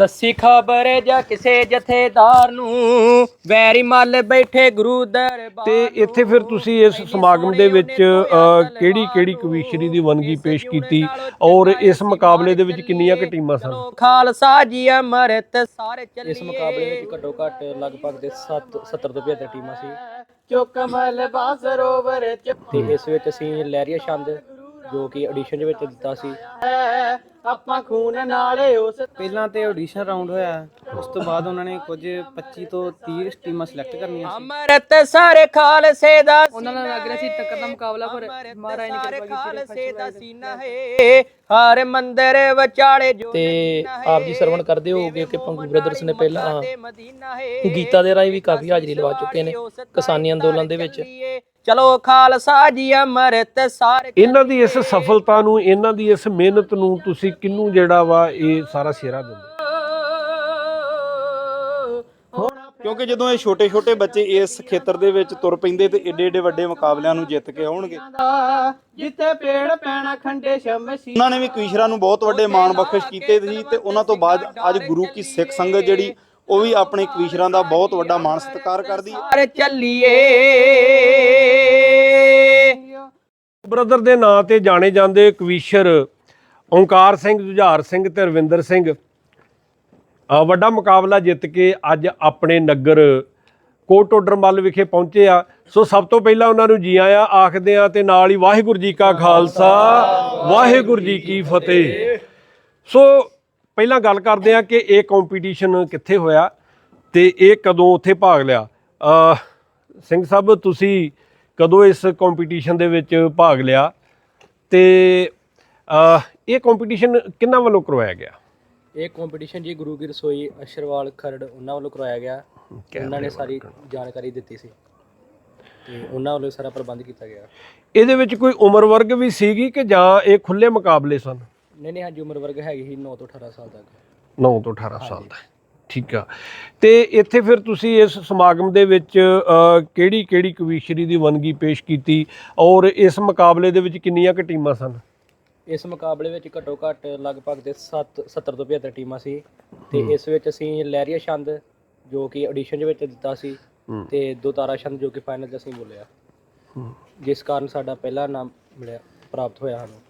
ਦੱਸੀ ਖਬਰ ਜਾਂ ਕਿਸੇ ਜਥੇਦਾਰ ਨੂੰ? ਵੈਰੀ ਮੱਲ ਬੈਠੇ ਗੁਰੂ ਦਰਬਾਰ ਤੇ ਇੱਥੇ ਫਿਰ ਤੁਸੀਂ ਇਸ ਸਮਾਗਮ ਦੇ ਵਿੱਚ ਕਿਹੜੀ ਕਿਹੜੀ ਕਵੀਸ਼ਰੀ ਦੀ ਵੰਨਗੀ ਪੇਸ਼ ਕੀਤੀ ਔਰ ਇਸ ਮੁਕਾਬਲੇ ਦੇ ਵਿੱਚ ਕਿੰਨੀਆਂ ਕੁ ਟੀਮਾਂ ਸਨ? ਖਾਲਸਾ ਜੀ ਅਮਰਤ ਸਾਰੇ ਚੱਲੀਏ ਇਸ ਮੁਕਾਬਲੇ ਵਿੱਚ ਘੱਟੋ ਘੱਟ ਲਗਭਗ ਦੇ 7 70 ਤੋਂ 75 ਟੀਮਾਂ ਸੀ। ਜੋ ਕਮਲ ਬਾਸਰੋਵਰ ਚ ਤੇ ਇਸ ਵਿੱਚ ਅਸੀਂ ਲਹਿਰੀਆ ਛੰਦ ਜੋ ਕਿ ਆਡੀਸ਼ਨ ਦੇ ਵਿੱਚ ਦਿੱਤਾ ਸੀ। ਆਪਾਂ ਖੂਨ ਨਾਲੇ ਉਸ ਪਹਿਲਾਂ ਤੇ ਆਡੀਸ਼ਨ ਰਾਉਂਡ ਹੋਇਆ। ਉਸ ਤੋਂ ਬਾਅਦ ਉਹਨਾਂ ਨੇ ਕੁਝ 25 ਤੋਂ 30 ਟੀਮਾਂ ਸਿਲੈਕਟ ਕਰਨੀਆਂ ਸੀ। ਅਮਰਤ ਸਾਰੇ ਖਾਲਸੇ ਦਾ ਉਹਨਾਂ ਨਾਲ ਲੱਗ ਰਿਹਾ ਸੀ ਟੱਕਰ ਦਾ ਮੁਕਾਬਲਾ ਪਰ ਮਹਾਰਾਜ ਨੇ ਕਿਰਪਾ ਕੀਤੀ ਖਾਲਸੇ ਦਾ ਸੀਨਾ ਹੈ। ਹਰ ਮੰਦਰ ਵਿਚਾਲੇ ਜੋ ਤੇ ਆਪ ਜੀ ਸਰਵਣ ਕਰਦੇ ਹੋਗੇ ਕਿ ਪੰਗੂ ਬ੍ਰਦਰਸ ਨੇ ਪਹਿਲਾਂ ਗੀਤਾ ਦੇ ਰਾਹੀਂ ਵੀ ਕਾਫੀ ਹਾਜ਼ਰੀ ਲਵਾ ਚੁੱਕੇ ਨੇ ਕਿਸਾਨੀ ਅੰਦੋਲਨ ਦੇ ਵਿੱਚ। ਚਲੋ ਖਾਲਸਾ ਜੀ ਅਮਰਤ ਸਾਰੇ ਇਹਨਾਂ ਦੀ ਇਸ ਸਫਲਤਾ ਨੂੰ ਇਹਨਾਂ ਦੀ ਇਸ ਮਿਹਨਤ ਨੂੰ ਤੁਸੀਂ ਕਿਹਨੂੰ ਜਿਹੜਾ ਵਾ ਇਹ ਸਾਰਾ ਸਿਹਰਾ ਦਿੰਦੇ? ਕਿਉਂਕਿ ਜਦੋਂ ਇਹ ਛੋਟੇ ਛੋਟੇ ਬੱਚੇ ਇਸ ਖੇਤਰ ਦੇ ਵਿੱਚ ਤੁਰ ਪੈਂਦੇ ਤੇ ਏਡੇ ਏਡੇ ਵੱਡੇ ਮੁਕਾਬਲਿਆਂ ਨੂੰ ਜਿੱਤ ਕੇ ਆਉਣਗੇ। ਜਿੱਥੇ ਪੇੜ ਪੈਣਾ ਖੰਡੇ ਸ਼ਮਸ਼ੀ ਉਹਨਾਂ ਨੇ ਵੀ ਕਵੀਸ਼ਰਾਂ ਨੂੰ ਬਹੁਤ ਵੱਡੇ ਮਾਣ ਬਖਸ਼ ਕੀਤੇ ਸੀ ਤੇ ਉਹਨਾਂ ਤੋਂ ਬਾਅਦ ਅੱਜ ਗੁਰੂ ਕੀ ਸਿੱਖ ਸੰਗਤ ਜਿਹੜੀ ਉਹ ਵੀ ਆਪਣੇ ਕਵੀਸ਼ਰਾਂ ਦਾ ਬਹੁਤ ਵੱਡਾ ਮਾਣ ਸਤਿਕਾਰ ਕਰਦੀ ਹੈ। ਸਾਰੇ ਚੱਲੀਏ। ਬ੍ਰਦਰ ਦੇ ਨਾਂ ਤੇ ਜਾਣੇ ਜਾਂਦੇ ਕਵੀਸ਼ਰ ਓਂਕਾਰ ਸਿੰਘ ਜੁਝਾਰ ਸਿੰਘ ਤੇ ਰਵਿੰਦਰ ਸਿੰਘ। ਵੱਡਾ ਮੁਕਾਬਲਾ ਜਿੱਤ ਕੇ ਅੱਜ ਆਪਣੇ ਨਗਰ ਕੋਟ ਟੋਡਰਮੱਲ ਵਿਖੇ ਪਹੁੰਚੇ ਆ। ਸੋ ਸਭ ਤੋਂ ਪਹਿਲਾਂ ਉਹਨਾਂ ਨੂੰ ਜੀ ਆਇਆਂ ਆਖਦੇ ਆ ਤੇ ਨਾਲ ਹੀ ਵਾਹਿਗੁਰੂ ਜੀ ਕਾ ਖਾਲਸਾ ਵਾਹਿਗੁਰੂ ਜੀ ਕੀ ਫਤਿਹ। ਸੋ ਪਹਿਲਾਂ ਗੱਲ ਕਰਦੇ ਆ ਕਿ ਇਹ ਕੰਪੀਟੀਸ਼ਨ ਕਿੱਥੇ ਹੋਇਆ ਤੇ ਇਹ ਕਦੋਂ ਉੱਥੇ ਭਾਗ ਲਿਆ। ਅ, ਸਿੰਘ ਸਾਹਿਬ ਤੁਸੀਂ ਕਦੋਂ ਇਸ ਕੰਪੀਟੀਸ਼ਨ ਦੇ ਵਿੱਚ ਭਾਗ ਲਿਆ? ਤੇ ਅ, ਇਹ ਕੰਪੀਟੀਸ਼ਨ ਕਿੰਨਾਂ ਵੱਲੋਂ ਕਰਵਾਇਆ ਗਿਆ? ਇਹ ਕੰਪੀਟੀਸ਼ਨ ਜੀ ਗੁਰੂ ਕੀ ਰਸੋਈ ਅਸ਼ਰਵਾਲ ਖਰੜ ਉਹਨਾਂ ਵੱਲੋਂ ਕਰਵਾਇਆ ਗਿਆ। ਉਹਨਾਂ ਨੇ ਸਾਰੀ ਜਾਣਕਾਰੀ ਦਿੱਤੀ ਸੀ। ਤੇ ਉਹਨਾਂ ਵੱਲੋਂ ਸਾਰਾ ਪ੍ਰਬੰਧ ਕੀਤਾ ਗਿਆ। ਇਹਦੇ ਵਿੱਚ ਕੋਈ ਉਮਰ ਵਰਗ ਵੀ ਸੀਗੀ ਕਿ ਜਾਂ ਇਹ ਖੁੱਲੇ ਮੁਕਾਬਲੇ ਸਨ? ਨਹੀਂ ਨਹੀਂ ਹਾਂਜੀ ਉਮਰ ਵਰਗ ਹੈਗੀ ਸੀ 9 ਤੋਂ 18 ਸਾਲ ਤੱਕ। 9 ਤੋਂ 18 ਸਾਲ ਦਾ ਠੀਕ ਆ। ਤੇ ਇੱਥੇ ਫਿਰ ਤੁਸੀਂ ਇਸ ਸਮਾਗਮ ਦੇ ਵਿੱਚ ਕਿਹੜੀ ਕਿਹੜੀ ਕਵੀਸ਼ਰੀ ਦੀ ਵੰਨਗੀ ਪੇਸ਼ ਕੀਤੀ? ਔਰ ਇਸ ਮੁਕਾਬਲੇ ਦੇ ਵਿੱਚ ਕਿੰਨੀਆਂ ਕੁ ਟੀਮਾਂ ਸਨ? ਇਸ ਮੁਕਾਬਲੇ ਵਿੱਚ ਘੱਟੋ ਘੱਟ ਲਗਭਗ ਦੇ 7 70 ਤੋਂ 75 ਟੀਮਾਂ ਸੀ। ਤੇ ਇਸ ਵਿੱਚ ਅਸੀਂ ਲਹਿਰੀਆ ਛੰਦ ਜੋ ਕਿ ਆਡੀਸ਼ਨ ਦੇ ਵਿੱਚ ਦਿੱਤਾ ਸੀ ਤੇ ਦੋ ਤਾਰਾ ਛੰਦ ਜੋ ਕਿ ਫਾਈਨਲ 'ਚ ਅਸੀਂ ਬੋਲਿਆ। ਜਿਸ ਕਾਰਨ ਸਾਡਾ ਪਹਿਲਾ ਨਾਮ ਮਿਲਿਆ ਪ੍ਰਾਪਤ ਹੋਇਆ ਸਾਨੂੰ।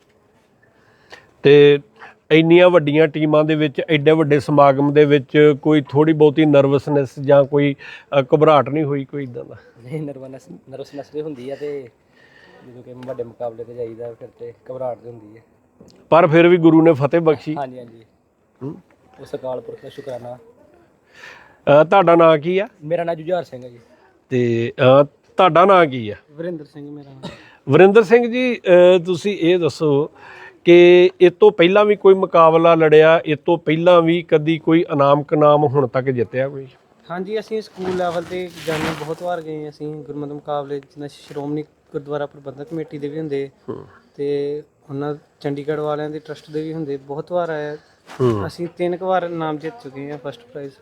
ਤੇ ਇੰਨੀਆਂ ਵੱਡੀਆਂ ਟੀਮਾਂ ਦੇ ਵਿੱਚ ਐਡੇ ਵੱਡੇ ਸਮਾਗਮ ਦੇ ਵਿੱਚ ਕੋਈ ਥੋੜੀ ਬਹੁਤੀ ਨਰਵਸਨੈਸ ਜਾਂ ਕੋਈ ਘਬਰਾਹਟ ਨਹੀਂ ਹੋਈ ਕੋਈ ਇਦਾਂ ਦਾ? ਨਹੀਂ ਨਰਵਸਨੈਸ ਨਰਵਸਨੈਸ ਵੀ ਹੁੰਦੀ ਆ ਤੇ ਜਦੋਂ ਕਿ ਵੱਡੇ ਮੁਕਾਬਲੇ ਤੇ ਜਾਈਦਾ ਫਿਰ ਤੇ ਘਬਰਾਹਟ ਵੀ ਹੁੰਦੀ ਹੈ ਪਰ ਫਿਰ ਵੀ ਗੁਰੂ ਨੇ ਫਤਿਹ ਬਖਸ਼ੀ। ਹਾਂਜੀ ਹਾਂਜੀ। ਉਸ ਅਕਾਲ ਪੁਰਖ ਦਾ ਸ਼ੁਕਰਾਨਾ। ਤੁਹਾਡਾ ਨਾਂ ਕੀ ਆ? ਮੇਰਾ ਨਾਮ ਜੁਝਾਰ ਸਿੰਘ ਹੈ ਜੀ। ਤੇ ਤੁਹਾਡਾ ਨਾਂ ਕੀ ਆ? ਵਰਿੰਦਰ ਸਿੰਘ ਮੇਰਾ ਨਾਮ ਵਰਿੰਦਰ ਸਿੰਘ ਜੀ ਤੁਸੀਂ ਇਹ ਦੱਸੋ ਕਿ ਇਹ ਤੋਂ ਪਹਿਲਾਂ ਵੀ ਕੋਈ ਮੁਕਾਬਲਾ ਲੜਿਆ ਇਹ ਤੋਂ ਪਹਿਲਾਂ ਵੀ ਕਦੀ ਕੋਈ ਇਨਾਮ ਕਨਾਮ ਹੁਣ ਤੱਕ ਜਿੱਤਿਆ ਕੋਈ? ਹਾਂਜੀ ਅਸੀਂ ਸਕੂਲ ਲੈਵਲ ਤੇ ਜਾਣੇ ਬਹੁਤ ਵਾਰ ਗਏ ਅਸੀਂ ਗੁਰਮਤਿ ਮੁਕਾਬਲੇ ਜਿਵੇਂ ਸ਼੍ਰੋਮਣੀ ਗੁਰਦੁਆਰਾ ਪ੍ਰਬੰਧਕ ਕਮੇਟੀ ਦੇ ਵੀ ਹੁੰਦੇ ਤੇ ਉਹਨਾਂ ਚੰਡੀਗੜ੍ਹ ਵਾਲਿਆਂ ਦੇ ਟਰਸਟ ਦੇ ਵੀ ਹੁੰਦੇ ਬਹੁਤ ਵਾਰ ਆਇਆ। ਅਸੀਂ ਤਿੰਨ ਕੁ ਵਾਰ ਨਾਮ ਜਿੱਤ ਚੁੱਕੇ ਹਾਂ ਫਸਟ ਪ੍ਰਾਈਜ਼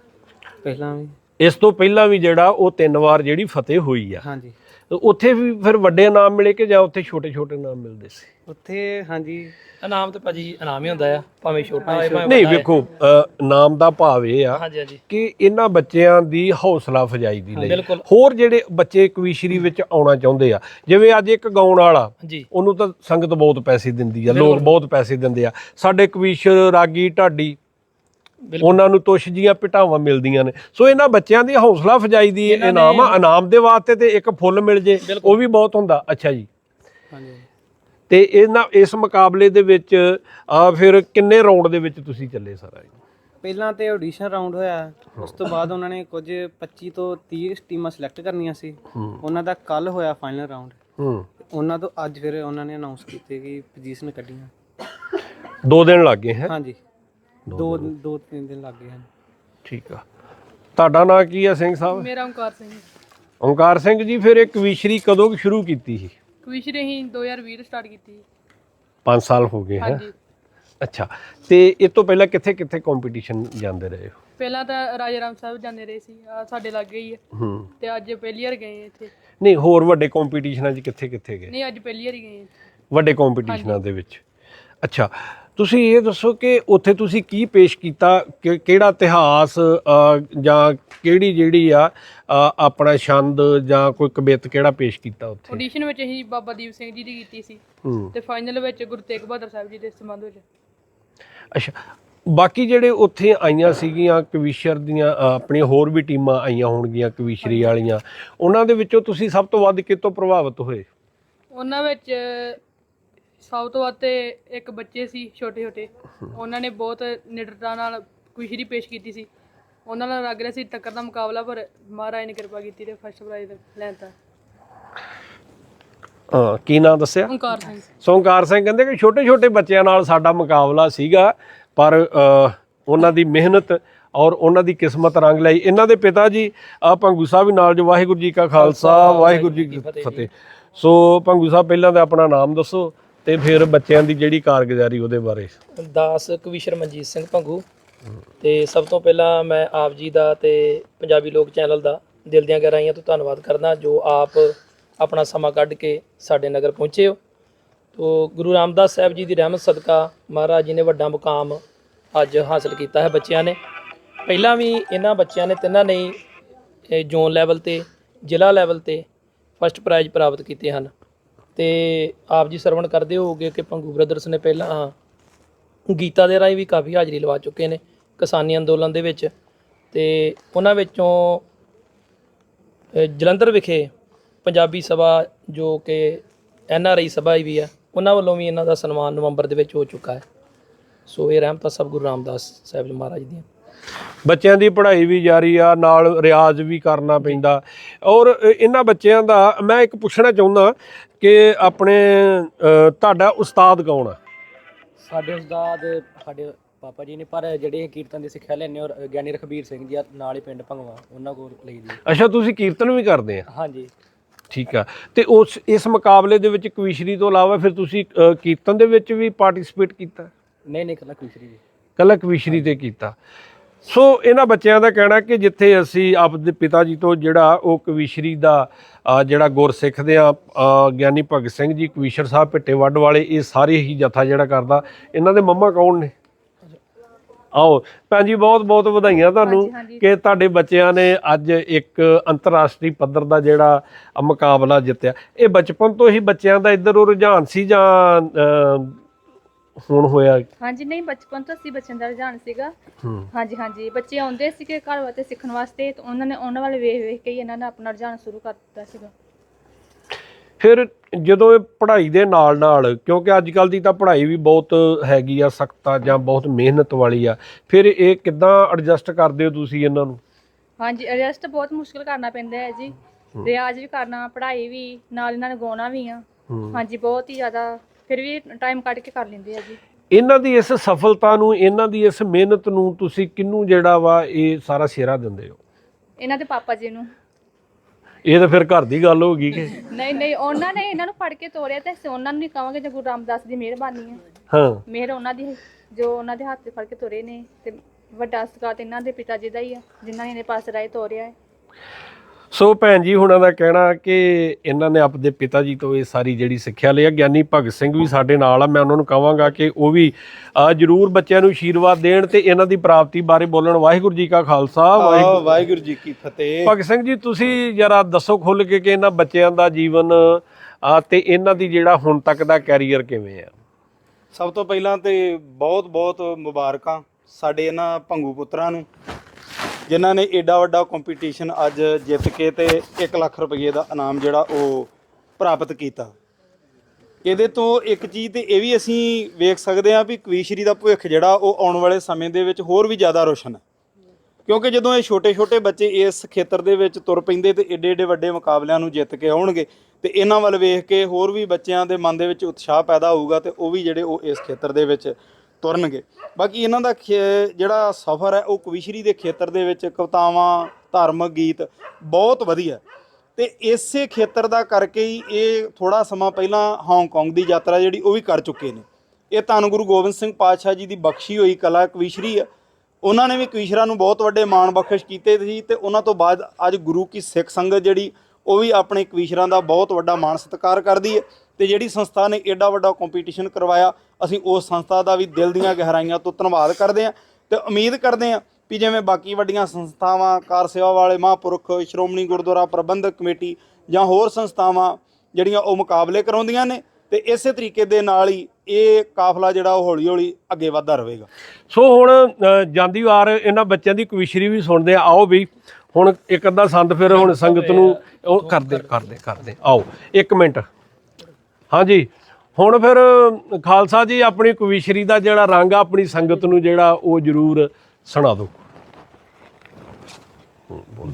ਪਹਿਲਾਂ ਵੀ। ਇਸ ਤੋਂ ਪਹਿਲਾਂ ਵੀ ਜਿਹੜਾ ਉਹ ਤਿੰਨ ਵਾਰ ਜਿਹੜੀ ਫਤਿਹ ਹੋਈ ਆ। ਹਾਂਜੀ। ਉੱਥੇ ਵੀ ਫਿਰ ਵੱਡੇ ਇਨਾਮ ਮਿਲੇ ਕਿ ਜਾਂ ਉੱਥੇ ਛੋਟੇ ਛੋਟੇ ਇਨਾਮ ਮਿਲਦੇ ਸੀ? ਉੱਥੇ ਹਾਂਜੀ। ਇਨਾਮ ਤੇ ਭਾਜੀ ਇਨਾਮ ਹੀ ਹੁੰਦਾ ਆ ਭਾਵੇਂ ਛੋਟਾ ਹੋਵੇ ਭਾਵੇਂ ਨਹੀਂ ਵੱਡਾ ਵੇਖੋ ਅ, ਇਨਾਮ ਦਾ ਭਾਵ ਇਹ ਆ ਹਾਂਜੀ ਹਾਂਜੀ। ਕਿ ਇਹਨਾਂ ਬੱਚਿਆਂ ਦੀ ਹੌਸਲਾ ਅਫਜਾਈ ਦੀ ਲਈ। ਬਿਲਕੁਲ। ਹੋਰ ਜਿਹੜੇ ਬੱਚੇ ਕਵੀਸ਼ਰੀ ਵਿੱਚ ਆਉਣਾ ਚਾਹੁੰਦੇ ਆ ਜਿਵੇਂ ਅੱਜ ਇੱਕ ਗਾਉਣ ਵਾਲਾ ਜੀ। ਉਹਨੂੰ ਤਾਂ ਸੰਗਤ ਬਹੁਤ ਪੈਸੇ ਦਿੰਦੀ ਆ ਲੋਕ ਬਹੁਤ ਪੈਸੇ ਦਿੰਦੇ ਆ। ਸਾਡੇ ਕਵੀਸ਼ਰ ਰਾਗੀ ਢਾਡੀ ਉਹਨਾਂ ਨੂੰ ਤੁਸ਼ ਜੀਆਂ ਪਿਟਾਵਾਂ ਮਿਲਦੀਆਂ ਨੇ। ਸੋ ਇਹਨਾਂ ਬੱਚਿਆਂ ਦੀ ਹੌਸਲਾ ਅਫਜਾਈ ਦੀ ਇਨਾਮ ਆ ਇਨਾਮ ਦੇ ਵਾਸਤੇ ਤੇ ਇੱਕ ਫੁੱਲ ਮਿਲ ਜੇ ਉਹ ਵੀ ਬਹੁਤ ਹੁੰਦਾ। ਅੱਛਾ ਜੀ। ਹਾਂਜੀ। ਤੇ ਇਹਨਾਂ ਇਸ ਮੁਕਾਬਲੇ ਦੇ ਵਿੱਚ ਆ ਫਿਰ ਕਿੰਨੇ ਰਾਉਂਡ ਦੇ ਵਿੱਚ ਤੁਸੀਂ ਚੱਲੇ ਸਾਰਾ ਜੀ? ਪਹਿਲਾਂ ਤੇ ਆਡੀਸ਼ਨ ਰਾਉਂਡ ਹੋਇਆ। ਉਸ ਤੋਂ ਬਾਅਦ ਉਹਨਾਂ ਨੇ ਕੁਝ 25 ਤੋਂ 30 ਟੀਮਾਂ ਸਿਲੈਕਟ ਕਰਨੀਆਂ ਸੀ। ਉਹਨਾਂ ਦਾ ਕੱਲ ਹੋਇਆ ਫਾਈਨਲ ਰਾਉਂਡ ਹੂੰ। ਉਹਨਾਂ ਤੋਂ ਅੱਜ ਫਿਰ ਉਹਨਾਂ ਨੇ ਅਨਾਉਂਸ ਕੀਤੇ ਕਿ ਪੋਜੀਸ਼ਨ ਕੱਢੀਆਂ। ਦੋ ਦਿਨ ਲੱਗ ਗਏ ਹੈ? ਹਾਂਜੀ। ਦੋ ਦੋ ਤਿੰਨ ਦਿਨ ਲੱਗ ਗਏ ਹਨ। ਠੀਕ ਆ। ਤੁਹਾਡਾ ਨਾਂ ਕੀ ਆ ਸਿੰਘ ਸਾਹਿਬ? ਮੇਰਾ ਓਂਕਾਰ ਸਿੰਘ ਓਂਕਾਰ ਸਿੰਘ ਜੀ ਫਿਰ ਇਹ ਕਵੀਸ਼ਰੀ ਕਦੋਂ ਕੁ ਸ਼ੁਰੂ ਕੀਤੀ ਸੀ? ਕਵਿਸ਼ਰੀ ਅਸੀਂ 2020 ਸਟਾਰਟ ਕੀਤੀ। 5 ਸਾਲ ਹੋ ਗਏ ਹੈ? ਹਾਂਜੀ। ਅੱਛਾ ਤੇ ਇਹ ਤੋਂ ਪਹਿਲਾਂ ਕਿੱਥੇ ਕਿੱਥੇ ਕੰਪੀਟੀਸ਼ਨ ਜਾਂਦੇ ਰਹੇ ਹੋ ਪਹਿਲਾਂ ਤਾਂ ਰਾਜਾ ਰਾਮ ਸਾਹਿਬ ਜਾਂਦੇ ਰਹੇ ਸੀ ਆ ਸਾਡੇ ਲਾਗੇ ਹੀ ਹੈ ਹੂੰ। ਤੇ ਅੱਜ ਪਹਿਲੀ ਵਾਰ ਗਏ ਇੱਥੇ। ਨਹੀਂ ਹੋਰ ਵੱਡੇ ਕੰਪੀਟੀਸ਼ਨਾਂ 'ਚ ਕਿੱਥੇ ਕਿੱਥੇ ਗਏ? ਨਹੀਂ ਅੱਜ ਪਹਿਲੀ ਵਾਰ ਹੀ ਗਏ ਇੱਥੇ। ਵੱਡੇ ਕੰਪੀਟੀਸ਼ਨਾਂ ਦੇ ਵਿੱਚ। ਅੱਛਾ ਤੁਸੀਂ ਇਹ ਦੱਸੋ ਕਿ ਉੱਥੇ ਤੁਸੀਂ ਕੀ ਪੇਸ਼ ਕੀਤਾ? ਕਿਹੜਾ ਇਤਿਹਾਸ ਜਾਂ ਕਿਹੜੀ ਜਿਹੜੀ ਆ ਆਪਣਾ ਛੰਦ ਜਾਂ ਕੋਈ ਕਵਿਤ ਕਿਹੜਾ ਪੇਸ਼ ਕੀਤਾ ਉੱਥੇ? ਆਡੀਸ਼ਨ ਵਿੱਚ ਅਸੀਂ ਬਾਬਾ ਦੀਪ ਸਿੰਘ ਜੀ ਦੀ ਕੀਤੀ ਸੀ ਤੇ ਫਾਈਨਲ ਵਿੱਚ ਗੁਰੂ ਤੇਗ ਬਹਾਦਰ ਸਾਹਿਬ ਜੀ ਦੇ ਸੰਬੰਧ ਵਿੱਚ। ਅੱਛਾ ਬਾਕੀ ਜਿਹੜੇ ਉੱਥੇ ਆਈਆਂ ਸੀਗੀਆਂ ਕਵੀਸ਼ਰ ਦੀਆਂ ਅ, ਆਪਣੀਆਂ ਹੋਰ ਵੀ ਟੀਮਾਂ ਆਈਆਂ ਹੋਣਗੀਆਂ ਕਵੀਸ਼ਰੀ ਵਾਲੀਆਂ ਉਹਨਾਂ ਦੇ ਵਿੱਚੋਂ ਤੁਸੀਂ ਸਭ ਤੋਂ ਵੱਧ ਕਿਤੋਂ ਪ੍ਰਭਾਵਿਤ ਹੋਏ? ਉਹਨਾਂ ਵਿੱਚ ਸਭ ਤੋਂ ਵੱਧ ਤੇ ਇੱਕ ਬੱਚੇ ਸੀ ਛੋਟੇ ਛੋਟੇ। ਉਹਨਾਂ ਨੇ ਬਹੁਤ ਨਿਡਰਤਾ ਨਾਲ ਕੁਸ਼ਰੀ ਪੇਸ਼ ਕੀਤੀ ਸੀ। ਉਹਨਾਂ ਨਾਲ ਲੱਗ ਰਿਹਾ ਸੀ ਟੱਕਰ ਦਾ ਮੁਕਾਬਲਾ ਪਰ ਮਹਾਰਾਜ ਨੇ ਕਿਰਪਾ ਕੀਤੀ ਤੇ ਫਸਟ ਪ੍ਰਾਈਜ਼ ਲੈਂਦਾ ਹਾਂ ਕੀ ਨਾਂ ਦੱਸਿਆ? ਓਂਕਾਰ ਸਿੰਘ। ਸੋਮਕਾਰ ਸਿੰਘ ਕਹਿੰਦੇ ਕਿ ਛੋਟੇ ਛੋਟੇ ਬੱਚਿਆਂ ਨਾਲ ਸਾਡਾ ਮੁਕਾਬਲਾ ਸੀਗਾ ਪਰ ਉਹਨਾਂ ਦੀ ਮਿਹਨਤ ਔਰ ਉਹਨਾਂ ਦੀ ਕਿਸਮਤ ਰੰਗ ਲਈ। ਇਹਨਾਂ ਦੇ ਪਿਤਾ ਜੀ ਆ ਭੰਗੂ ਸਾਹਿਬ ਵੀ ਨਾਲ ਜੋ ਵਾਹਿਗੁਰੂ ਜੀ ਕਾ ਖਾਲਸਾ ਵਾਹਿਗੁਰੂ ਜੀ ਕੀ ਫਤਿਹ ਸੋ ਭੰਗੂ ਸਾਹਿਬ ਪਹਿਲਾਂ ਤਾਂ ਆਪਣਾ ਨਾਮ ਦੱਸੋ। ਤੇ ਫਿਰ ਬੱਚਿਆਂ ਦੀ ਜਿਹੜੀ ਕਾਰਗੁਜ਼ਾਰੀ ਉਹਦੇ ਬਾਰੇ? ਦਾਸ ਕਵੀਸ਼ਰ ਮਨਜੀਤ ਸਿੰਘ ਭੰਗੂ। ਤੇ ਸਭ ਤੋਂ ਪਹਿਲਾਂ ਮੈਂ ਆਪ ਜੀ ਦਾ ਤੇ ਪੰਜਾਬੀ ਲੋਕ ਚੈਨਲ ਦਾ ਦਿਲ ਦੀਆਂ ਗਹਿਰਾਈਆਂ ਤੋਂ ਧੰਨਵਾਦ ਕਰਦਾ, ਜੋ ਆਪ ਆਪਣਾ ਸਮਾਂ ਕੱਢ ਕੇ ਸਾਡੇ ਨਗਰ ਪਹੁੰਚੇ ਹੋ। ਤੋ ਗੁਰੂ ਰਾਮਦਾਸ ਸਾਹਿਬ ਜੀ ਦੀ ਰਹਿਮਤ ਸਦਕਾ ਮਹਾਰਾਜ ਜੀ ਨੇ ਵੱਡਾ ਮੁਕਾਮ ਅੱਜ ਹਾਸਲ ਕੀਤਾ ਹੈ ਬੱਚਿਆਂ ਨੇ। ਪਹਿਲਾਂ ਵੀ ਇਹਨਾਂ ਬੱਚਿਆਂ ਨੇ ਤਿੰਨਾਂ ਨੇ ਜ਼ੋਨ ਲੈਵਲ ਤੇ, ਜ਼ਿਲ੍ਹਾ ਲੈਵਲ ਤੇ ਫਸਟ ਪ੍ਰਾਈਜ਼ ਪ੍ਰਾਪਤ ਕੀਤੇ ਹਨ। ਤੇ ਆਪ ਜੀ ਸਰਵਣ ਕਰਦੇ ਹੋਗੇ ਕਿ ਪੰਗੂ ਬ੍ਰਦਰਸ ਨੇ ਪਹਿਲਾਂ ਗੀਤਾ ਦੇ ਰਾਹੀਂ ਵੀ ਕਾਫੀ ਹਾਜ਼ਰੀ ਲਵਾ ਚੁੱਕੇ ਨੇ ਕਿਸਾਨੀ ਅੰਦੋਲਨ ਦੇ ਵਿੱਚ ਤੇ ਉਹਨਾਂ ਵਿੱਚੋਂ ਜਲੰਧਰ ਵਿਖੇ ਪੰਜਾਬੀ ਸਭਾ ਜੋ ਕਿ ਐਨ ਆਰ ਆਈ ਸਭਾ ਵੀ ਹੈ, ਉਹਨਾਂ ਵੱਲੋਂ ਵੀ ਇਹਨਾਂ ਦਾ ਸਨਮਾਨ ਨਵੰਬਰ ਦੇ ਵਿੱਚ ਹੋ ਚੁੱਕਾ ਹੈ। ਸੋ ਇਹ ਰਹਿਮਤਾਂ ਸਭ ਗੁਰੂ ਰਾਮਦਾਸ ਸਾਹਿਬ ਜੀ ਮਹਾਰਾਜ ਦੀਆਂ। ਬੱਚਿਆਂ ਦੀ ਪੜ੍ਹਾਈ ਵੀ ਜਾਰੀ ਆ, ਨਾਲ ਰਿਆਜ਼ ਵੀ ਕਰਨਾ ਪੈਂਦਾ। ਔਰ ਇਹਨਾਂ ਬੱਚਿਆਂ ਦਾ ਮੈਂ ਇੱਕ ਪੁੱਛਣਾ ਚਾਹੁੰਦਾ ਕਿ ਆਪਣੇ ਅ, ਤੁਹਾਡਾ ਉਸਤਾਦ ਕੌਣ ਆ? ਸਾਡੇ ਉਸਤਾਦ ਸਾਡੇ ਪਾਪਾ ਜੀ ਨੇ ਪਰ ਜਿਹੜੇ ਕੀਰਤਨ ਦੀ ਸਿੱਖਿਆ ਲੈਣੇ ਔਰ ਗਿਆਨੀ ਰਖਬੀਰ ਸਿੰਘ ਜੀ ਆ, ਨਾਲ ਹੀ ਪਿੰਡ ਭੰਗਵਾ ਉਹਨਾਂ ਕੋਲ ਲਈ ਦੀ ਅੱਛਾ ਤੁਸੀਂ ਕੀਰਤਨ ਵੀ ਕਰਦੇ ਆ? ਹਾਂਜੀ। ਠੀਕ ਆ। ਤੇ ਉਸ ਇਸ ਮੁਕਾਬਲੇ ਦੇ ਵਿੱਚ ਕਵੀਸ਼ਰੀ ਤੋਂ ਇਲਾਵਾ ਫਿਰ ਤੁਸੀਂ ਅ, ਕੀਰਤਨ ਦੇ ਵਿੱਚ ਵੀ ਪਾਰਟਿਸਿਪੇਟ ਕੀਤਾ? ਨਹੀਂ ਨਹੀਂ ਕੱਲਾ ਕੁਸ਼ਰੀ ਜੀ। ਕੱਲਾ ਕਵੀਸ਼ਰੀ ਤੇ ਕੀਤਾ। ਸੋ ਇਹਨਾਂ ਬੱਚਿਆਂ ਦਾ ਕਹਿਣਾ ਕਿ ਜਿੱਥੇ ਅਸੀਂ ਆਪਦੇ ਪਿਤਾ ਜੀ ਤੋਂ ਜਿਹੜਾ ਉਹ ਕਵੀਸ਼ਰੀ ਦਾ ਜਿਹੜਾ ਗੁਰ ਸਿੱਖਦੇ ਆ ਗਿਆਨੀ ਭਗਤ ਸਿੰਘ ਜੀ ਕਵੀਸ਼ਰ ਸਾਹਿਬ ਭਿੱਟੇ ਵੱਡ ਵਾਲੇ ਇਹ ਸਾਰੇ ਹੀ ਜਥਾ ਜਿਹੜਾ ਕਰਦਾ। ਇਹਨਾਂ ਦੇ ਮੰਮਾ ਕੌਣ ਨੇ? ਆਓ ਭੈਣ ਜੀ ਬਹੁਤ ਬਹੁਤ ਵਧਾਈਆਂ ਤੁਹਾਨੂੰ ਕਿ ਤੁਹਾਡੇ ਬੱਚਿਆਂ ਨੇ ਅੱਜ ਇੱਕ ਅੰਤਰਰਾਸ਼ਟਰੀ ਪੱਧਰ ਦਾ ਜਿਹੜਾ ਮੁਕਾਬਲਾ ਜਿੱਤਿਆ। ਇਹ ਬਚਪਨ ਤੋਂ ਹੀ ਬੱਚਿਆਂ ਦਾ ਇੱਧਰ ਉਹ ਰੁਝਾਨ ਸੀ ਜਾਂ ਹੁਣ ਹੋਇਆ ਹਾਂਜੀ ਨਹੀਂ ਬਚਪਨ ਤੋਂ ਅਸੀਂ ਬੱਚਿਆਂ ਦਾ ਰੁਝਾਨ ਸੀਗਾ। ਹੂੰ। ਹਾਂਜੀ ਹਾਂਜੀ। ਬੱਚੇ ਆਉਂਦੇ ਸੀਗੇ ਘਰ ਵਾਸਤੇ ਸਿੱਖਣ ਵਾਸਤੇ ਤੇ ਉਹਨਾਂ ਨੇ ਉਹਨਾਂ ਵੱਲ ਵੇਖ ਵੇਖ ਕੇ ਹੀ ਇਹਨਾਂ ਨੇ ਆਪਣਾ ਰੁਝਾਨ ਸ਼ੁਰੂ ਕਰ ਦਿੱਤਾ ਸੀਗਾ। ਫਿਰ ਜਦੋਂ ਇਹ ਪੜ੍ਹਾਈ ਦੇ ਨਾਲ ਨਾਲ ਕਿਉਂਕਿ ਅੱਜ ਕੱਲ ਦੀ ਤਾਂ ਪੜ੍ਹਾਈ ਵੀ ਬਹੁਤ ਹੈਗੀ ਆ ਸਖਤ ਆ ਜਾਂ ਬਹੁਤ ਮਿਹਨਤ ਵਾਲੀ ਆ ਫਿਰ ਇਹ ਕਿੱਦਾਂ ਐਡਜਸਟ ਕਰਦੇ ਹੋ ਤੁਸੀਂ ਇਹਨਾਂ ਨੂੰ? ਹਾਂਜੀ ਅਰੈਸਟ ਬਹੁਤ ਮੁਸ਼ਕਿਲ ਕਰਨਾ ਪੈਂਦਾ ਹੈ ਜੀ। ਰਿਆਜ਼ ਵੀ ਕਰਨਾ ਪੜ੍ਹਾਈ ਵੀ ਨਾਲ ਇਹਨਾਂ ਨੇ ਗਾਉਣਾ ਵੀ ਆ। ਹਾਂਜੀ ਬਹੁਤ ਹੀ ਜ਼ਿਆਦਾ ਫਿਰ ਵੀ ਟਾਈਮ ਕੱਢ ਕੇ ਕਰ ਲੈਂਦੇ ਆ ਜੀ। ਇਹਨਾਂ ਦੀ ਇਸ ਸਫਲਤਾ ਨੂੰ ਇਹਨਾਂ ਦੀ ਇਸ ਮਿਹਨਤ ਨੂੰ ਤੁਸੀਂ ਕਿਹਨੂੰ ਜਿਹੜਾ ਵਾ ਇਹ ਸਾਰਾ ਸਿਹਰਾ ਦਿੰਦੇ ਹੋ? ਇਹਨਾਂ ਦੇ ਪਾਪਾ ਜੀ ਨੂੰ। ਇਹ ਤਾਂ ਫਿਰ ਘਰ ਦੀ ਗੱਲ ਹੋ ਗਈ ਕਿ ਨਹੀਂ ਨਹੀਂ ਉਹਨਾਂ ਨੇ ਇਹਨਾਂ ਨੂੰ ਫੜ ਕੇ ਤੋਰਿਆ ਤੇ ਅਸੀਂ ਉਹਨਾਂ ਨੂੰ ਨਹੀਂ ਕਹਾਂਗੇ ਜੇ ਗੁਰੂ ਰਾਮਦਾਸ ਦੀ ਮਿਹਰਬਾਨੀ ਹੈ ਹਾਂ। ਮਿਹਰ ਉਹਨਾਂ ਦੀ ਜੋ ਉਹਨਾਂ ਦੇ ਹੱਥ ਫੜ ਕੇ ਤੋਰੇ ਨੇ ਤੇ ਵੱਡਾ ਸਤਿਕਾਰ ਇਹਨਾਂ ਦੇ ਪਿਤਾ ਜੀ ਦਾ ਹੀ ਆ ਜਿਨ੍ਹਾਂ ਨੇ ਇਹਨੇ ਪਾਸ ਰਾਏ ਤੋਰਿਆ ਹੈ। ਸੋ ਭੈਣ ਜੀ ਹੁਣਾਂ ਦਾ ਕਹਿਣਾ ਕਿ ਇਹਨਾਂ ਨੇ ਆਪਦੇ ਪਿਤਾ ਜੀ ਤੋਂ ਇਹ ਸਾਰੀ ਜਿਹੜੀ ਸਿੱਖਿਆ ਲਈ ਆ ਗਿਆਨੀ ਭਗਤ ਸਿੰਘ ਵੀ ਸਾਡੇ ਨਾਲ ਆ ਮੈਂ ਉਹਨਾਂ ਨੂੰ ਕਹਾਂਗਾ ਕਿ ਉਹ ਵੀ ਜਰੂਰ ਬੱਚਿਆਂ ਨੂੰ ਆਸ਼ੀਰਵਾਦ ਦੇਣ ਤੇ ਇਹਨਾਂ ਦੀ ਪ੍ਰਾਪਤੀ ਬਾਰੇ ਬੋਲਣ। ਵਾਹਿਗੁਰੂ ਜੀ ਕਾ ਖਾਲਸਾ ਵਾਹਿਗੁਰੂ ਜੀ ਕੀ ਫਤਿਹ। ਭਗਤ ਸਿੰਘ ਜੀ ਤੁਸੀਂ ਜਰਾ ਦੱਸੋ ਖੁੱਲ ਕੇ ਕਿ ਇਹਨਾਂ ਬੱਚਿਆਂ ਦਾ ਜੀਵਨ ਤੇ ਇਹਨਾਂ ਦੀ ਜਿਹੜਾ ਹੁਣ ਤੱਕ ਦਾ ਕੈਰੀਅਰ ਕਿਵੇਂ ਆ? ਸਭ ਤੋਂ ਪਹਿਲਾਂ ਤੇ ਬਹੁਤ ਬਹੁਤ ਮੁਬਾਰਕਾਂ ਸਾਡੇ ਇਹਨਾਂ ਭੰਗੂ ਪੁੱਤਰਾਂ ਨੂੰ। ਜਿਨ੍ਹਾਂ ਨੇ ਏਡਾ ਵੱਡਾ ਕੰਪੀਟੀਸ਼ਨ ਅੱਜ ਜਿੱਤ ਕੇ ਤੇ 1 ਲੱਖ ਰੁਪਏ ਦਾ ਇਨਾਮ ਜਿਹੜਾ ਉਹ ਪ੍ਰਾਪਤ ਕੀਤਾ। ਇਹਦੇ ਤੋਂ ਇੱਕ ਚੀਜ਼ ਤੇ ਇਹ ਵੀ ਅਸੀਂ ਵੇਖ ਸਕਦੇ ਹਾਂ ਵੀ ਕਵੀਸ਼ਰੀ ਦਾ ਭਵਿੱਖ ਜਿਹੜਾ ਉਹ ਆਉਣ ਵਾਲੇ ਸਮੇਂ ਦੇ ਵਿੱਚ ਹੋਰ ਵੀ ਜ਼ਿਆਦਾ ਰੋਸ਼ਨ ਹੈ। ਕਿਉਂਕਿ ਜਦੋਂ ਇਹ ਛੋਟੇ-ਛੋਟੇ ਬੱਚੇ ਇਸ ਖੇਤਰ ਦੇ ਵਿੱਚ ਤੁਰ ਪੈਂਦੇ ਤੇ ਏਡੇ-ਏਡੇ ਵੱਡੇ ਮੁਕਾਬਲਿਆਂ ਨੂੰ ਜਿੱਤ ਕੇ ਆਉਣਗੇ ਤੇ ਇਹਨਾਂ ਵੱਲ ਵੇਖ ਕੇ ਹੋਰ ਵੀ ਬੱਚਿਆਂ ਦੇ ਮਨ ਦੇ ਵਿੱਚ ਉਤਸ਼ਾਹ ਪੈਦਾ ਹੋਊਗਾ ਤੇ ਉਹ ਵੀ ਜਿਹੜੇ ਉਹ ਇਸ ਖੇਤਰ ਦੇ ਵਿੱਚ ਤੁਰਨਗੇ। ਬਾਕੀ ਇਹਨਾਂ ਦਾ ਖੇ- ਜਿਹੜਾ ਸਫ਼ਰ ਹੈ, ਉਹ ਕਵਿਸ਼ਰੀ ਦੇ ਖੇਤਰ ਦੇ ਵਿੱਚ ਕਵਿਤਾਵਾਂ, ਧਾਰਮਿਕ ਗੀਤ ਬਹੁਤ ਵਧੀਆ ਤੇ ਇਸੇ ਖੇਤਰ ਦਾ ਕਰਕੇ ਹੀ ਇਹ ਥੋੜਾ ਸਮਾਂ ਪਹਿਲਾਂ ਹਾਂਗਕਾਂਗ ਦੀ ਯਾਤਰਾ ਜਿਹੜੀ ਉਹ ਵੀ ਕਰ ਚੁੱਕੇ ਨੇ। ਇਹ ਧੰਨ ਗੁਰੂ ਗੋਬਿੰਦ ਸਿੰਘ ਪਾਤਸ਼ਾਹ ਜੀ ਦੀ ਬਖਸ਼ੀ ਹੋਈ ਕਲਾ ਕਵੀਸ਼ਰੀ ਹੈ। ਉਹਨਾਂ ਨੇ ਵੀ ਕਵੀਸ਼ਰਾਂ ਨੂੰ ਬਹੁਤ ਵੱਡੇ ਮਾਣ ਬਖਸ਼ ਕੀਤੇ ਸੀ ਤੇ ਉਹਨਾਂ ਤੋਂ ਬਾਅਦ ਅੱਜ ਗੁਰੂ ਕੀ ਸਿੱਖ ਸੰਗਤ ਜਿਹੜੀ ਉਹ ਵੀ ਆਪਣੇ ਕਵੀਸ਼ਰਾਂ ਦਾ ਬਹੁਤ ਵੱਡਾ ਮਾਣ ਸਤਿਕਾਰ ਕਰਦੀ ਹੈ। ਤੇ ਜਿਹੜੀ ਸੰਸਥਾ ਨੇ ਏਡਾ ਵੱਡਾ ਕੰਪੀਟੀਸ਼ਨ ਕਰਵਾਇਆ ਅਸੀਂ ਉਸ ਸੰਸਥਾ ਦਾ ਵੀ ਦਿਲ ਦੀਆਂ ਗਹਿਰਾਈਆਂ ਤੋਂ ਧੰਨਵਾਦ ਕਰਦੇ ਹਾਂ ਤੇ ਉਮੀਦ ਕਰਦੇ ਹਾਂ ਵੀ ਜਿਵੇਂ ਬਾਕੀ ਵੱਡੀਆਂ ਸੰਸਥਾਵਾਂ ਕਾਰ ਸੇਵਾ ਵਾਲੇ ਮਹਾਂਪੁਰਖ ਸ਼੍ਰੋਮਣੀ ਗੁਰਦੁਆਰਾ ਪ੍ਰਬੰਧਕ ਕਮੇਟੀ ਜਾਂ ਹੋਰ ਸੰਸਥਾਵਾਂ ਜਿਹੜੀਆਂ ਉਹ ਮੁਕਾਬਲੇ ਕਰਾਉਂਦੀਆਂ ਨੇ ਤੇ ਇਸੇ ਤਰੀਕੇ ਦੇ ਨਾਲ ਹੀ ਇਹ ਕਾਫਲਾ ਜਿਹੜਾ ਉਹ ਹੌਲੀ ਹੌਲੀ ਅੱਗੇ ਵਧਦਾ ਰਹੇਗਾ। ਸੋ ਹੁਣ ਜਾਂਦੀ ਵਾਰ ਇਹਨਾਂ ਬੱਚਿਆਂ ਦੀ ਕਵਿਸ਼ਰੀ ਵੀ ਸੁਣਦੇ ਆ ਆਓ ਵੀ ਹੁਣ ਇੱਕ ਅੱਧਾ ਸੰਦ ਫਿਰ ਹੁਣ ਸੰਗਤ ਨੂੰ ਉਹ ਕਰਦੇ ਕਰਦੇ ਕਰਦੇ। ਆਓ ਇੱਕ ਮਿੰਟ। ਹਾਂਜੀ। ਹੁਣ ਫਿਰ, ਖਾਲਸਾ ਜੀ, ਆਪਣੀ ਕਵੀਸ਼ਰੀ ਦਾ ਜਿਹੜਾ ਰੰਗ ਆ, ਆਪਣੀ ਸੰਗਤ ਨੂੰ ਜਿਹੜਾ ਉਹ ਜ਼ਰੂਰ ਸੁਣਾ ਦਿਓ।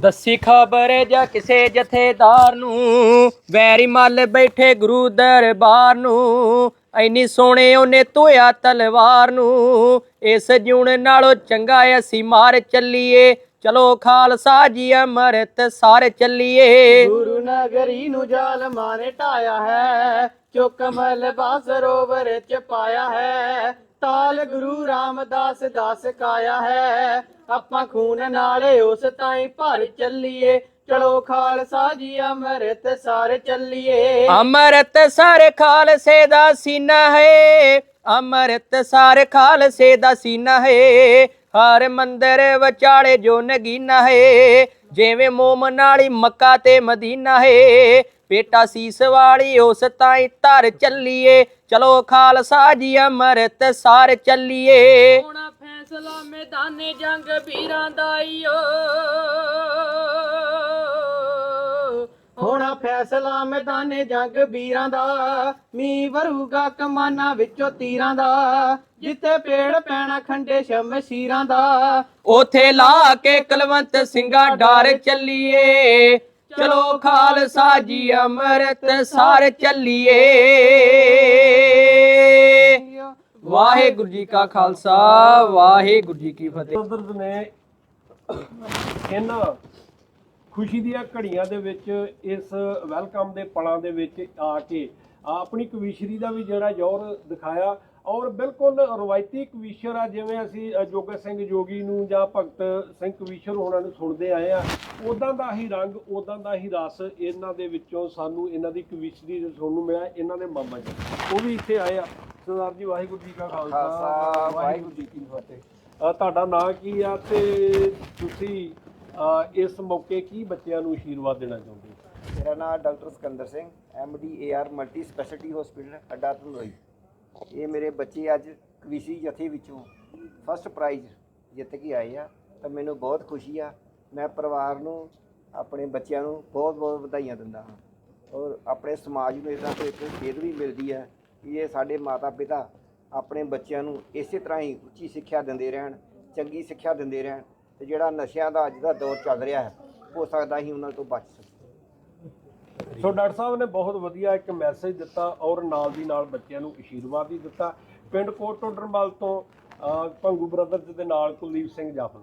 ਦੱਸੀ ਖਬਰ ਜਾਂ ਕਿਸੇ ਜਥੇਦਾਰ ਨੂੰ, ਵੈਰੀ ਮੱਲ ਬੈਠੇ ਗੁਰੂ ਦਰਬਾਰ ਨੂੰ ਐਨੀ ਸੋਹਣੇ ਉਹਨੇ ਧੋਇਆ ਤਲਵਾਰ ਨੂੰ, ਇਸ ਜੂਣ ਨਾਲੋਂ ਚੰਗਾ ਅਸੀਂ ਮਾਰ ਚੱਲੀਏ ਚਲੋ ਖਾਲਸਾ ਜੀ ਅਮਰਤ ਸਾਰ ਚੱਲੀਏ। ਗੁਰੂ ਨਗਰੀ ਨੂੰ ਜ਼ਾਲਮਾਂ ਨੇ ਢਾਇਆ ਹੈ ਜੋ ਕਮਲ ਬਾਸਰੋਵਰ ਚ ਪਾਇਆ ਹੈ। ਤਾਲ ਗੁਰੂ ਰਾਮਦਾਸ ਦਾਸ ਕਾਇਆ ਹੈ ਆਪਾਂ ਖੂਨ ਨਾਲੇ ਉਸ ਤਾਈਂ ਭਰ ਚੱਲੀਏ। ਚਲੋ ਖਾਲਸਾ ਜੀ ਅੰਮ੍ਰਿਤ ਸਾਰ ਚੱਲੀਏ। ਅਮਰਤ ਸਰ ਖਾਲਸੇ ਦਾ ਸੀਨਾ ਹੈ। ਅਮਰਤ ਸਰ ਖਾਲਸੇ ਦਾ ਸੀਨਾ ਹੈ। ਹਰ ਮੰਦਰ ਵਿਚਾਲੇ ਜੋ ਨਗੀਨਾ ਹੈ, ਜਿਵੇਂ ਮੋਮਨ ਵਾਲੀ ਮੱਕਾ ਤੇ ਮਦੀਨਾ ਹੈ। ਬੇਟਾ ਸੀਸ ਵਾਲੀ ਉਸ ਤਾਈਂ ਧਰ ਚੱਲੀਏ, ਚਲੋ ਖਾਲਸਾ ਜੀ ਅਮਰਤ ਸਾਰ ਚੱਲੀਏ। ਹੋਣਾ ਫੈਸਲਾ ਮੈਦਾਨੇ ਜੰਗ ਵੀਰਾਂ ਦਾ ਈਓ ਹੋਣਾ ਫੈਸਲਾ ਮੈਦਾਨੇ ਜੰਗ ਵੀਰਾਂ ਦਾ ਮੀ ਵਰੂਗਾ ਕਮਾਨਾਂ ਵਿੱਚੋਂ ਤੀਰਾਂ ਦਾ ਜਿੱਥੇ ਪੇੜ ਪੈਣਾ ਖੰਡੇ ਸ਼ਮਸ਼ੀਰਾਂ ਦਾ। ਉਥੇ ਲਾ ਕੇ ਕਲਵੰਤ ਸਿੰਘਾ ਡਾਰ ਚੱਲੀਏ। ਚਲੋ ਖਾਲਸਾ ਜੀ ਅਮਰਤ ਸਾਰ ਚੱਲੀਏ। ਵਾਹਿਗੁਰੂ ਜੀ ਕਾ ਖਾਲਸਾ ਵਾਹਿਗੁਰੂ ਜੀ ਕੀ ਫਤਿਹ। ਨੇ ਇਹਨਾਂ ਖੁਸ਼ੀ ਦੀਆਂ ਘੜੀਆਂ ਦੇ ਵਿੱਚ ਇਸ ਵੈਲਕਮ ਦੇ ਪਲਾਂ ਦੇ ਵਿੱਚ ਆ ਕੇ ਆਪਣੀ ਕਵੀਸ਼ਰੀ ਦਾ ਵੀ ਜਿਹੜਾ ਜ਼ੋਰ ਦਿਖਾਇਆ ਔਰ ਬਿਲਕੁਲ ਰਵਾਇਤੀ ਕਵੀਸ਼ਰ ਆ ਜਿਵੇਂ ਅਸੀਂ ਜੋਗਾ ਸਿੰਘ ਜੋਗੀ ਨੂੰ ਜਾਂ ਭਗਤ ਸਿੰਘ ਕਵੀਸ਼ਰ ਹੋਣਾ ਨੂੰ ਸੁਣਦੇ ਆਏ ਆ ਉਦਾਂ ਦਾ ਹੀ ਰੰਗ ਉਦਾਂ ਦਾ ਹੀ ਰਸ ਇਹਨਾਂ ਦੇ ਵਿੱਚੋਂ ਸਾਨੂੰ ਇਹਨਾਂ ਦੀ ਕਵੀਸ਼ਰੀ ਦੇ ਸੁਣਨ ਨੂੰ ਮਿਲਿਆ ਇਹਨਾਂ ਦੇ ਮਾਮਾ ਜੀ। ਉਹ ਵੀ ਇੱਥੇ ਆਏ ਆ। ਸਰਦਾਰ ਜੀ ਵਾਹਿਗੁਰੂ ਜੀ ਕਾ ਖਾਲਸਾ ਵਾਹਿਗੁਰੂ ਜੀ ਕੀ ਫਤਿਹ। ਤੁਹਾਡਾ ਨਾਂ ਕੀ ਆ ਤੇ ਤੁਸੀਂ ਇਸ ਮੌਕੇ ਕੀ ਬੱਚਿਆਂ ਨੂੰ ਆਸ਼ੀਰਵਾਦ ਦੇਣਾ ਚਾਹੁੰਦੇ ਹੋ? ਮੇਰਾ ਨਾਮ doctor Sikandar Singh MD AR multi speciality hospital, ਅੱਡਾ ਧਨੋਈ ਇਹ ਮੇਰੇ ਬੱਚੇ ਅੱਜ ਕਵੀਸੀ ਜਥੇ ਵਿੱਚੋਂ ਫਸਟ ਪ੍ਰਾਈਜ਼ ਜਿੱਤ ਕੇ ਆਏ ਆ, ਤਾਂ ਮੈਨੂੰ ਬਹੁਤ ਖੁਸ਼ੀ ਆ। ਮੈਂ ਪਰਿਵਾਰ ਨੂੰ, ਆਪਣੇ ਬੱਚਿਆਂ ਨੂੰ ਬਹੁਤ ਬਹੁਤ ਵਧਾਈਆਂ ਦਿੰਦਾ ਹਾਂ। ਔਰ ਆਪਣੇ ਸਮਾਜ ਨੂੰ ਇਦਾਂ ਤੋਂ ਇੱਕ ਸੇਧ ਵੀ ਮਿਲਦੀ ਹੈ ਕਿ ਇਹ ਸਾਡੇ ਮਾਤਾ ਪਿਤਾ ਆਪਣੇ ਬੱਚਿਆਂ ਨੂੰ ਇਸੇ ਤਰ੍ਹਾਂ ਹੀ ਉੱਚੀ ਸਿੱਖਿਆ ਦਿੰਦੇ ਰਹਿਣ, ਚੰਗੀ ਸਿੱਖਿਆ ਦਿੰਦੇ ਰਹਿਣ। ਤੇ ਜਿਹੜਾ ਨਸ਼ਿਆਂ ਦਾ ਅੱਜ ਦਾ ਦੌਰ ਚੱਲ ਰਿਹਾ ਹੈ ਹੋ ਸਕਦਾ ਹੀ ਉਹਨਾਂ ਤੋਂ ਬਚ ਸਕੇ ਸੋ ਡਾਕਟਰ ਸਾਹਿਬ ਨੇ ਬਹੁਤ ਵਧੀਆ ਇੱਕ ਮੈਸੇਜ ਦਿੱਤਾ ਔਰ ਨਾਲ ਦੀ ਨਾਲ ਬੱਚਿਆਂ ਨੂੰ ਆਸ਼ੀਰਵਾਦ ਵੀ ਦਿੱਤਾ। ਪਿੰਡ ਕੋਟ ਟੋਡਰਮਲ ਤੋਂ ਅ, ਭੰਗੂ ਬ੍ਰਦਰਜ਼ ਦੇ ਨਾਲ ਕੁਲਦੀਪ ਸਿੰਘ ਜਾਫਰ